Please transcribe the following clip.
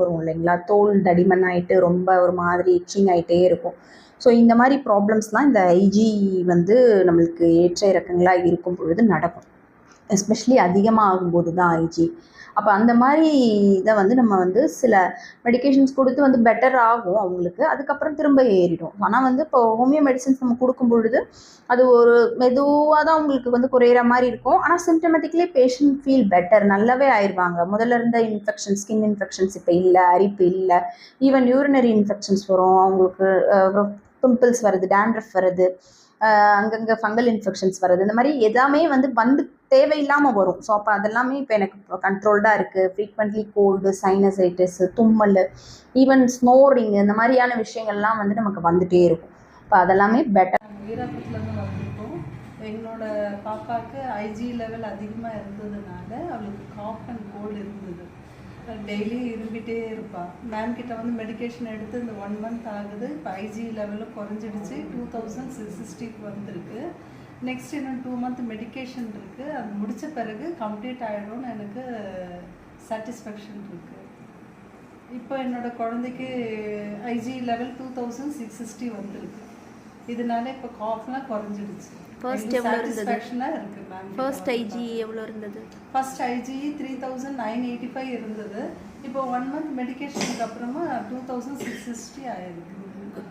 வரும் இல்லைங்களா? தோல் தடிமன் ஆகிட்டு ரொம்ப ஒரு மாதிரி இச்சிங் ஆகிட்டே இருக்கும். ஸோ இந்த மாதிரி ப்ராப்ளம்ஸ்லாம் இந்த ஐஜி வந்து நம்மளுக்கு ஏற்ற இறக்கங்களாக இருக்கும் பொழுது நடக்கும். எஸ்பெஷலி அதிகமாக ஆகும்போது தான் ஐஜி அப்போ அந்த மாதிரி இதை வந்து நம்ம வந்து சில மெடிகேஷன்ஸ் கொடுத்து வந்து பெட்டர் ஆகும் அவங்களுக்கு. அதுக்கப்புறம் திரும்ப ஏறிடும். ஆனால் வந்து இப்போ ஹோமியோ மெடிசன்ஸ் நம்ம கொடுக்கும் பொழுது அது ஒரு மெதுவாக தான் அவங்களுக்கு வந்து குறையிற மாதிரி இருக்கும். ஆனால் சிம்டமேட்டிக்லி பேஷண்ட் ஃபீல் பெட்டர் நல்லாவே ஆயிடுவாங்க முதல்ல இருந்த இன்ஃபெக்ஷன் ஸ்கின் இன்ஃபெக்ஷன்ஸ் இப்போ இல்லை அரிப்பு இல்லை. ஈவன் யூரினரி இன்ஃபெக்ஷன்ஸ் வரும். அவங்களுக்கு பிம்பிள்ஸ் வருது டேண்ட்ரஃப் வருது. அங்கங்கே ஃபங்கல் இன்ஃபெக்ஷன்ஸ் வருது இந்த மாதிரி எல்லாமே வந்து வந்து தேவையில்லாமல் வரும். ஸோ அப்போ அதெல்லாமே இப்போ எனக்கு கண்ட்ரோல்டாக இருக்குது ஃப்ரீக்வெண்ட்லி கோல்டு சைனசைட்டிஸ் தும்மல் ஈவன் ஸ்னோரிங் இந்த மாதிரியான விஷயங்கள்லாம் வந்து நமக்கு வந்துகிட்டே இருக்கும். இப்போ அதெல்லாமே பெட்டர் வீராபத்துலேருந்து வந்திருக்கோம். எங்களோட பாப்பாவுக்கு ஐஜி லெவல் அதிகமாக இருந்ததுனால அவளுக்கு காஃப் அண்ட் கோல்டு இருந்தது. டெய்லி இருந்துகிட்டே இருப்பாள் மேம் கிட்ட வந்து மெடிகேஷன் எடுத்து இந்த ஒன் மந்த் ஆகுது. இப்போ ஐஜி லெவலில் குறைஞ்சிடுச்சு. டூ தௌசண்ட் சிக்ஸ் சிக்ஸ்டிக்கு வந்திருக்கு. நெக்ஸ்ட் இன்னும் டூ மந்த் மெடிக்கேஷன் இருக்குது அது முடித்த பிறகு கம்ப்ளீட் ஆகிடும்னு எனக்கு சாட்டிஸ்ஃபேக்ஷன் இருக்குது இப்போ என்னோடய குழந்தைக்கு IG level two thousand six sixty வந்திருக்கு. இதனால இப்போ காஃப்லாம் குறைஞ்சிடுச்சு. First எவ்வளவு இருந்தது? மேம் ஃபர்ஸ்ட் ஐஜி எவ்வளோ இருந்தது? First IG three thousand nine eighty five இருந்தது. இப்போ ஒன் மந்த் மெடிகேஷனுக்கு அப்புறமா டூ தௌசண்ட் சிக்ஸ் சிக்ஸ்டி ஆயிருக்கு.